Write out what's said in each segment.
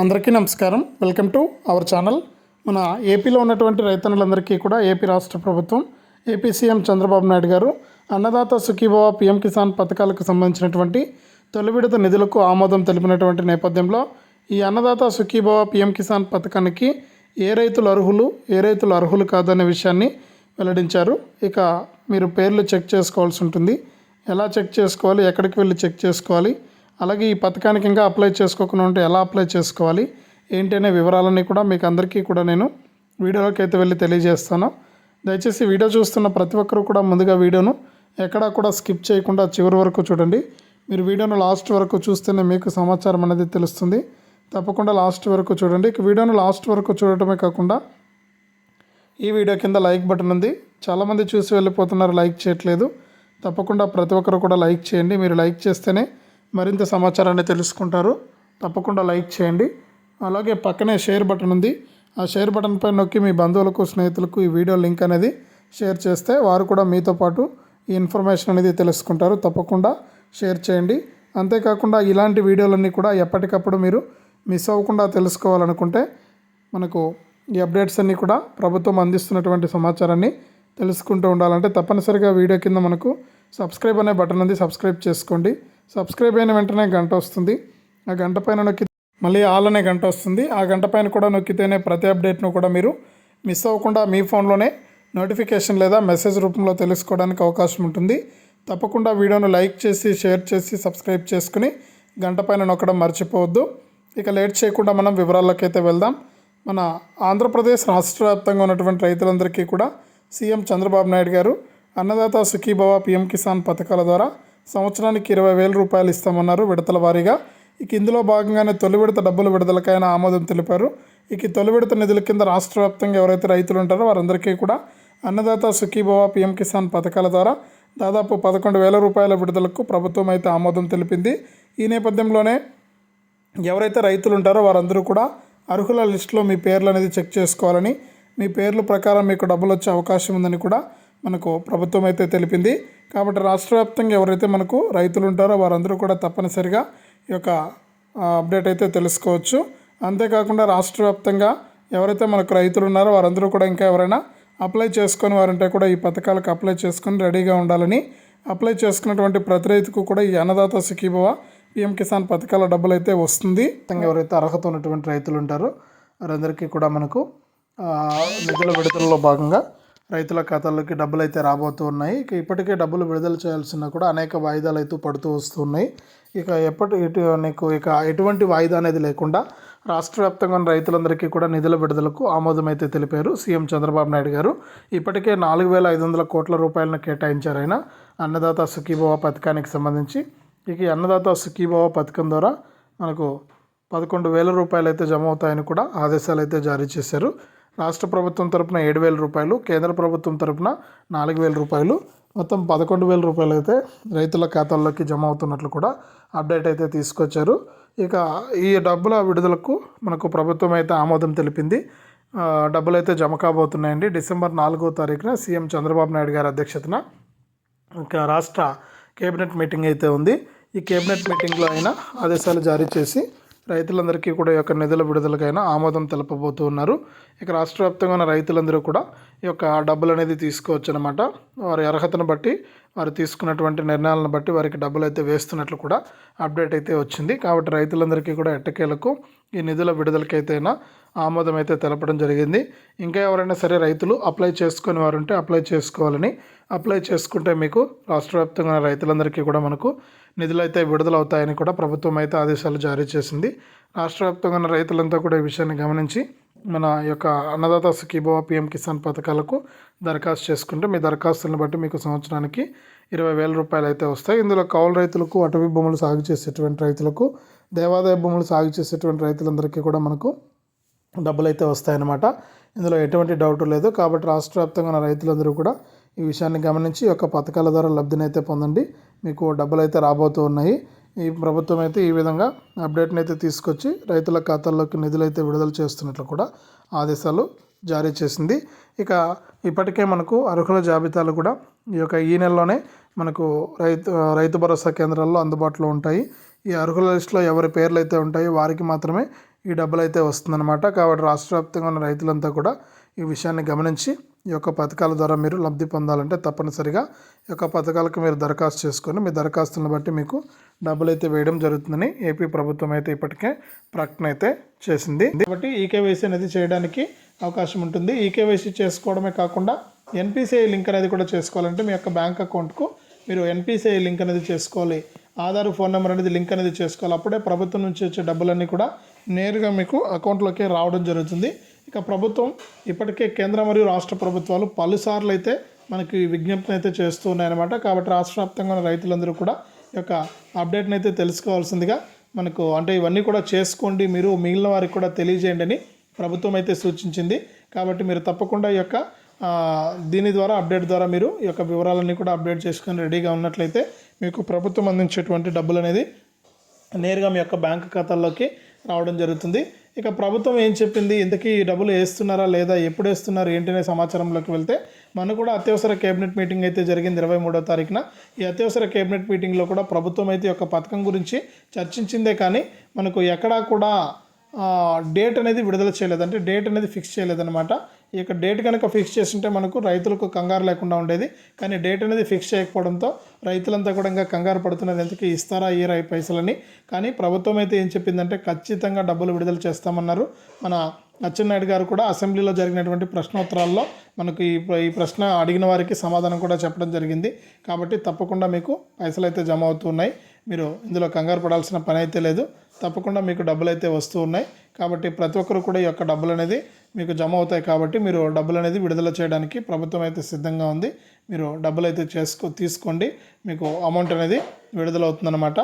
అందరికీ నమస్కారం. Welcome to our channel. మన ఏపీలో ఉన్నటువంటి రైతన్నులందరికీ కూడా ఏపీ రాష్ట్ర ప్రభుత్వం ఏపీ సీఎం చంద్రబాబు నాయుడు గారు అన్నదాత సుఖీభవ పిఎం కిసాన్ పథకాలకు సంబంధించినటువంటి తొలి విడత నిధులకు ఆమోదం తెలిపినటువంటి నేపథ్యంలో ఈ అన్నదాత సుఖీభవ పిఎం కిసాన్ పథకానికి ఏ రైతులు అర్హులు ఏ రైతులు అర్హులు కాదనే విషయాన్ని వెల్లడించారు. ఇక మీరు పేర్లు చెక్ చేసుకోవాల్సి ఉంటుంది. ఎలా చెక్ చేసుకోవాలి ఎక్కడికి వెళ్ళి చెక్ చేసుకోవాలి అలాగే ఈ పథకానికి ఇంకా అప్లై చేసుకోకుండా ఉంటే ఎలా అప్లై చేసుకోవాలి ఏంటి అనే వివరాలన్నీ కూడా మీకు అందరికీ కూడా నేను వీడియోలోకి అయితే వెళ్ళి తెలియజేస్తాను. దయచేసి వీడియో చూస్తున్న ప్రతి ఒక్కరూ కూడా ముందుగా వీడియోను ఎక్కడా కూడా స్కిప్ చేయకుండా చివరి వరకు చూడండి. మీరు వీడియోను లాస్ట్ వరకు చూస్తేనే మీకు సమాచారం అనేది తెలుస్తుంది. తప్పకుండా లాస్ట్ వరకు చూడండి. వీడియోను లాస్ట్ వరకు చూడటమే కాకుండా ఈ వీడియో కింద లైక్ బటన్ ఉంది. చాలామంది చూసి వెళ్ళిపోతున్నారు లైక్ చేయట్లేదు. తప్పకుండా ప్రతి ఒక్కరు కూడా లైక్ చేయండి. మీరు లైక్ చేస్తేనే మరింత సమాచారాన్ని తెలుసుకుంటారు. తప్పకుండా లైక్ చేయండి. అలాగే పక్కనే షేర్ బటన్ ఉంది. ఆ షేర్ బటన్ పై నొక్కి మీ బంధువులకు స్నేహితులకు ఈ వీడియో లింక్ అనేది షేర్ చేస్తే వారు కూడా మీతో పాటు ఈ ఇన్ఫర్మేషన్ అనేది తెలుసుకుంటారు. తప్పకుండా షేర్ చేయండి. అంతేకాకుండా ఇలాంటి వీడియోలన్నీ కూడా ఎప్పటికప్పుడు మీరు మిస్ అవ్వకుండా తెలుసుకోవాలనుకుంటే మనకు ఈ అప్డేట్స్ అన్నీ కూడా ప్రభుత్వం అందిస్తున్నటువంటి సమాచారాన్ని తెలుసుకుంటూ ఉండాలంటే తప్పనిసరిగా వీడియో కింద మనకు సబ్స్క్రైబ్ అనే బటన్ ఉంది. సబ్స్క్రైబ్ చేసుకోండి. సబ్స్క్రైబ్ అయిన వెంటనే గంట వస్తుంది. ఆ గంట పైన నొక్కి మళ్ళీ ఆల్ అనే గంట వస్తుంది. ఆ గంట పైన కూడా నొక్కితేనే ప్రతి అప్డేట్ను కూడా మీరు మిస్ అవ్వకుండా మీ ఫోన్లోనే నోటిఫికేషన్ లేదా మెసేజ్ రూపంలో తెలుసుకోవడానికి అవకాశం ఉంటుంది. తప్పకుండా వీడియోను లైక్ చేసి షేర్ చేసి సబ్స్క్రైబ్ చేసుకుని గంట పైన నొక్కడం మర్చిపోవద్దు. ఇక లేట్ చేయకుండా మనం వివరాల్లోకి అయితే వెళ్దాం. మన ఆంధ్రప్రదేశ్ రాష్ట్ర వ్యాప్తంగా ఉన్నటువంటి రైతులందరికీ కూడా సీఎం చంద్రబాబు నాయుడు గారు అన్నదాత సుఖీభవ పిఎం కిసాన్ పథకాల ద్వారా సంవత్సరానికి ఇరవై వేల రూపాయలు ఇస్తామన్నారు విడతల వారీగా. ఇక ఇందులో భాగంగానే తొలి విడత డబ్బులు విడుదలకైన ఆమోదం తెలిపారు. ఇక తొలి విడత నిధుల కింద రాష్ట్ర వ్యాప్తంగా ఎవరైతే రైతులు ఉంటారో వారందరికీ కూడా అన్నదాత సుఖీభవ పిఎం కిసాన్ పథకాల ద్వారా దాదాపు పదకొండు వేల రూపాయల విడుదలకు ప్రభుత్వం అయితే ఆమోదం తెలిపింది. ఈ నేపథ్యంలోనే ఎవరైతే రైతులు ఉంటారో వారందరూ కూడా అర్హుల లిస్టులో మీ పేర్లు అనేది చెక్ చేసుకోవాలని మీ పేర్ల ప్రకారం మీకు డబ్బులు వచ్చే అవకాశం ఉందని కూడా మనకు ప్రభుత్వం అయితే తెలిపింది. కాబట్టి రాష్ట్ర వ్యాప్తంగా ఎవరైతే మనకు రైతులు ఉంటారో వారందరూ కూడా తప్పనిసరిగా ఈ యొక్క అప్డేట్ అయితే తెలుసుకోవచ్చు. అంతేకాకుండా రాష్ట్ర వ్యాప్తంగా ఎవరైతే మనకు రైతులు ఉన్నారో వారందరూ కూడా ఇంకా ఎవరైనా అప్లై చేసుకొని వారంటే కూడా ఈ పథకాలకు అప్లై చేసుకొని రెడీగా ఉండాలని అప్లై చేసుకున్నటువంటి ప్రతి రైతుకు కూడా ఈ అన్నదాత సుఖీభవ పిఎం కిసాన్ పథకాల డబ్బులు అయితే వస్తుంది ఎవరైతే అర్హత ఉన్నటువంటి రైతులు ఉంటారో వారందరికీ కూడా మనకు నిధుల విడుదలలో భాగంగా రైతుల ఖాతాల్లోకి డబ్బులు అయితే రాబోతూ ఉన్నాయి. ఇక ఇప్పటికే డబ్బులు విడుదల చేయాల్సిన కూడా అనేక వాయిదాలు అయితే పడుతూ వస్తున్నాయి. ఇక ఎప్పటి ఇటు నీకు ఇక ఎటువంటి వాయిదా అనేది లేకుండా రాష్ట్ర వ్యాప్తంగా రైతులందరికీ కూడా నిధుల విడుదలకు ఆమోదం అయితే తెలిపారు సీఎం చంద్రబాబు నాయుడు గారు. ఇప్పటికే నాలుగు వేల ఐదు వందల కోట్ల రూపాయలను కేటాయించారు ఆయన అన్నదాత సుఖీభవ పథకానికి సంబంధించి. ఇక అన్నదాత సుఖీభవ పథకం ద్వారా మనకు పదకొండు వేల రూపాయలు అయితే జమ అవుతాయని కూడా ఆదేశాలు అయితే జారీ చేశారు. రాష్ట్ర ప్రభుత్వం తరపున ఏడు వేల రూపాయలు కేంద్ర ప్రభుత్వం తరపున నాలుగు వేల రూపాయలు మొత్తం పదకొండు వేల రూపాయలు అయితే రైతుల ఖాతాల్లోకి జమ అవుతున్నట్లు కూడా అప్డేట్ అయితే తీసుకొచ్చారు. ఇక ఈ డబ్బుల విడుదలకు మనకు ప్రభుత్వం అయితే ఆమోదం తెలిపింది. డబ్బులు అయితే జమ కాబోతున్నాయండి. డిసెంబర్ నాలుగో తారీఖున సీఎం చంద్రబాబు నాయుడు గారి అధ్యక్షతన ఇంకా రాష్ట్ర కేబినెట్ మీటింగ్ అయితే ఉంది. ఈ కేబినెట్ మీటింగ్లో అయినా ఆదేశాలు జారీ చేసి రైతులందరికీ కూడా ఈ యొక్క నిధుల విడుదలకైనా ఆమోదం తెలపబోతూ ఉన్నారు. ఇక రాష్ట్ర వ్యాప్తంగా ఉన్న రైతులందరూ కూడా ఈ యొక్క డబ్బులు అనేది తీసుకోవచ్చు అనమాట వారి అర్హతను బట్టి వారు తీసుకున్నటువంటి నిర్ణయాలను బట్టి వారికి డబ్బులు అయితే వేస్తున్నట్లు కూడా అప్డేట్ అయితే వచ్చింది. కాబట్టి రైతులందరికీ కూడా ఎట్టకేలకు ఈ నిధుల విడుదలకైతేనా ఆమోదం అయితే తెలపడం జరిగింది. ఇంకా ఎవరైనా సరే రైతులు అప్లై చేసుకుని వారు ఉంటే అప్లై చేసుకోవాలని అప్లై చేసుకుంటే మీకు రాష్ట్ర వ్యాప్తంగా ఉన్న రైతులందరికీ కూడా మనకు నిధులు అయితే విడుదలవుతాయని కూడా ప్రభుత్వం అయితే ఆదేశాలు జారీ చేసింది. రాష్ట్ర వ్యాప్తంగా ఉన్న రైతులంతా కూడా ఈ విషయాన్ని గమనించి మన యొక్క అన్నదాత సుఖీభవ పిఎం కిసాన్ పథకాలకు దరఖాస్తు చేసుకుంటే మీ దరఖాస్తులను బట్టి మీకు సంవత్సరానికి ఇరవై వేల రూపాయలు అయితే వస్తాయి. ఇందులో కౌలు రైతులకు అటవీ భూములు సాగు చేసేటువంటి రైతులకు దేవాదాయ భూములు సాగు చేసేటువంటి రైతులందరికీ కూడా మనకు డబ్బులు అయితే వస్తాయన్నమాట. ఇందులో ఎటువంటి డౌట్ లేదు. కాబట్టి రాష్ట్ర వ్యాప్తంగా ఉన్న రైతులందరూ కూడా ఈ విషయాన్ని గమనించి యొక్క పథకాల ద్వారా లబ్ధిని అయితే పొందండి. మీకు డబ్బులు అయితే రాబోతూ ఉన్నాయి. ఈ ప్రభుత్వం అయితే ఈ విధంగా అప్డేట్ని అయితే తీసుకొచ్చి రైతుల ఖాతాల్లోకి నిధులు అయితే విడుదల చేస్తున్నట్లు కూడా ఆదేశాలు జారీ చేసింది. ఇక ఇప్పటికే మనకు అర్హుల జాబితాలు కూడా ఈ యొక్క ఈ నెలలోనే మనకు రైతు రైతు భరోసా కేంద్రాల్లో అందుబాటులో ఉంటాయి. ఈ అర్హుల లిస్టులో ఎవరి పేర్లు అయితే ఉంటాయో వారికి మాత్రమే ఈ డబ్బులు అయితే వస్తుందన్నమాట. కాబట్టి రాష్ట్ర వ్యాప్తంగా ఉన్న రైతులంతా కూడా ఈ విషయాన్ని గమనించి ఈ యొక్క పథకాల ద్వారా మీరు లబ్ధి పొందాలంటే తప్పనిసరిగా ఈ యొక్క పథకాలకు మీరు దరఖాస్తు చేసుకొని మీ దరఖాస్తులను బట్టి మీకు డబ్బులు అయితే వేయడం జరుగుతుందని ఏపీ ప్రభుత్వం అయితే ఇప్పటికే ప్రకటన అయితే చేసింది. కాబట్టి ఈకేవైసీ అనేది చేయడానికి అవకాశం ఉంటుంది. ఈకేవైసీ చేసుకోవడమే కాకుండా ఎన్పిసిఐ లింక్ అనేది కూడా చేసుకోవాలంటే మీ యొక్క బ్యాంక్ అకౌంట్కు మీరు ఎన్పిసిఐ లింక్ అనేది చేసుకోవాలి. ఆధార్ ఫోన్ నెంబర్ అనేది లింక్ అనేది చేసుకోవాలి. అప్పుడే ప్రభుత్వం నుంచి వచ్చే డబ్బులన్నీ కూడా నేరుగా మీకు అకౌంట్లోకి రావడం జరుగుతుంది. ఇక ప్రభుత్వం ఇప్పటికే కేంద్ర మరియు రాష్ట్ర ప్రభుత్వాలు పలుసార్లు అయితే మనకి విజ్ఞప్తిని అయితే చేస్తూ ఉన్నాయన్నమాట. కాబట్టి రాష్ట్ర వ్యాప్తంగా ఉన్న రైతులందరూ కూడా ఈ యొక్క అప్డేట్ని అయితే తెలుసుకోవాల్సిందిగా మనకు అంటే ఇవన్నీ కూడా చేసుకోండి. మీరు మిగిలిన వారికి కూడా తెలియజేయండి అని ప్రభుత్వం అయితే సూచించింది. కాబట్టి మీరు తప్పకుండా ఈ యొక్క దీని ద్వారా అప్డేట్ ద్వారా మీరు ఈ యొక్క వివరాలన్నీ కూడా అప్డేట్ చేసుకొని రెడీగా ఉన్నట్లయితే మీకు ప్రభుత్వం అందించేటువంటి డబ్బులు అనేది నేరుగా మీ యొక్క బ్యాంక్ ఖాతాల్లోకి రావడం జరుగుతుంది. ఇక ప్రభుత్వం ఏం చెప్పింది? ఇంతకీ ఈ డబ్బులు వేస్తున్నారా లేదా? ఎప్పుడు వేస్తున్నారు? ఏంటనే సమాచారంలోకి వెళ్తే మనకు కూడా అత్యవసర కేబినెట్ మీటింగ్ అయితే జరిగింది ఇరవై మూడో తారీఖున. ఈ అత్యవసర కేబినెట్ మీటింగ్లో కూడా ప్రభుత్వం అయితే ఈ యొక్క పథకం గురించి చర్చించిందే కానీ మనకు ఎక్కడా కూడా డేట్ అనేది విడుదల చేయలేదు. అంటే డేట్ అనేది ఫిక్స్ చేయలేదన్నమాట. ఈ యొక్క డేట్ కనుక ఫిక్స్ చేస్తుంటే మనకు రైతులకు కంగారు లేకుండా ఉండేది. కానీ డేట్ అనేది ఫిక్స్ చేయకపోవడంతో రైతులంతా కూడా ఇంకా కంగారు పడుతున్నారు. ఎందుకు ఇస్తారా ఈ ఈ పైసలని కానీ ప్రభుత్వం అయితే ఏం చెప్పిందంటే ఖచ్చితంగా డబ్బులు విడుదల చేస్తామన్నారు. మన అచ్చెన్నాయుడు గారు కూడా అసెంబ్లీలో జరిగినటువంటి ప్రశ్నోత్తరాల్లో మనకు ఈ ఈ ప్రశ్న అడిగిన వారికి సమాధానం కూడా చెప్పడం జరిగింది. కాబట్టి తప్పకుండా మీకు పైసలు అయితే జమ అవుతున్నాయి మీరు ఇందులో కంగారు పడాల్సిన పని అయితే లేదు. తప్పకుండా మీకు డబ్బులు అయితే వస్తూ ఉన్నాయి. కాబట్టి ప్రతి ఒక్కరు కూడా ఈ యొక్క డబ్బులు అనేది మీకు జమ అవుతాయి కాబట్టి మీరు డబ్బులు అనేది విడుదల చేయడానికి ప్రభుత్వం అయితే సిద్ధంగా ఉంది. మీరు డబ్బులు అయితే చేసుకో తీసుకోండి. మీకు అమౌంట్ అనేది విడుదలవుతుందన్నమాట.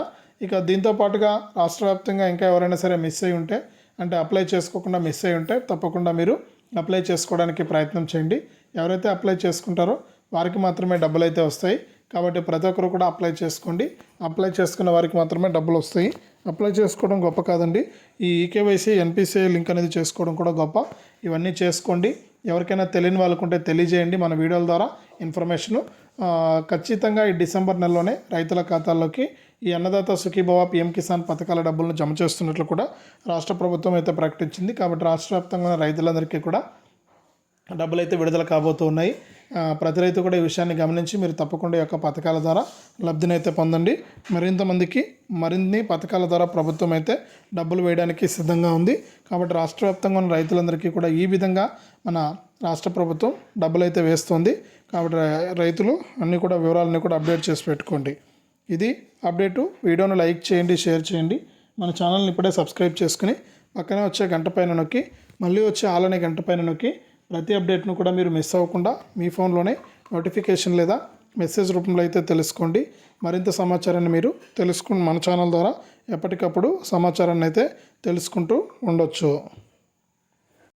ఇక దీంతో పాటుగా రాష్ట్ర వ్యాప్తంగా ఇంకా ఎవరైనా సరే మిస్ అయి ఉంటే అంటే అప్లై చేసుకోకుండా మిస్ అయి ఉంటే తప్పకుండా మీరు అప్లై చేసుకోవడానికి ప్రయత్నం చేయండి. ఎవరైతే అప్లై చేసుకుంటారో వారికి మాత్రమే డబ్బులు అయితే వస్తాయి. కాబట్టి ప్రతి ఒక్కరు కూడా అప్లై చేసుకోండి. అప్లై చేసుకున్న వారికి మాత్రమే డబ్బులు వస్తాయి. అప్లై చేసుకోవడం గొప్ప కాదండి. ఈ ఈకేవైసీ ఎన్పిసిఐ లింక్ అనేది చేసుకోవడం కూడా గొప్ప. ఇవన్నీ చేసుకోండి. ఎవరికైనా తెలియని వాళ్ళకుంటే తెలియజేయండి మన వీడియోల ద్వారా ఇన్ఫర్మేషను. ఖచ్చితంగా ఈ డిసెంబర్ నెలలోనే రైతుల ఖాతాల్లోకి ఈ అన్నదాత సుఖీభవ పిఎం కిసాన్ పథకాల డబ్బులను జమ చేస్తున్నట్లు కూడా రాష్ట్ర ప్రభుత్వం అయితే ప్రకటించింది. కాబట్టి రాష్ట్ర వ్యాప్తంగా రైతులందరికీ కూడా డబ్బులు అయితే విడుదల కాబోతున్నాయి. ప్రతి రైతు కూడా ఈ విషయాన్ని గమనించి మీరు తప్పకుండా యొక్క పథకాల ద్వారా లబ్ధినైతే పొందండి. మరింతమందికి మరిన్ని పథకాల ద్వారా ప్రభుత్వం అయితే డబ్బులు వేయడానికి సిద్ధంగా ఉంది. కాబట్టి రాష్ట్ర వ్యాప్తంగా ఉన్న రైతులందరికీ కూడా ఈ విధంగా మన రాష్ట్ర ప్రభుత్వం డబ్బులు అయితే వేస్తుంది. కాబట్టి రైతులు అన్నీ కూడా వివరాలన్నీ కూడా అప్డేట్ చేసి పెట్టుకోండి. ఇది అప్డేటు. వీడియోను లైక్ చేయండి షేర్ చేయండి. మన ఛానల్ని ఇప్పుడే సబ్స్క్రైబ్ చేసుకుని పక్కనే వచ్చే గంట పైన నొక్కి మళ్ళీ వచ్చే ఆలనే గంట పైన నొక్కి ప్రతి అప్డేట్ను కూడా మీరు మిస్ అవ్వకుండా మీ ఫోన్లోనే నోటిఫికేషన్ లేదా మెసేజ్ రూపంలో అయితే తెలుసుకోండి. మరింత సమాచారాన్ని మీరు తెలుసుకుని మన ఛానల్ ద్వారా ఎప్పటికప్పుడు సమాచారాన్ని అయితే తెలుసుకుంటూ ఉండొచ్చు.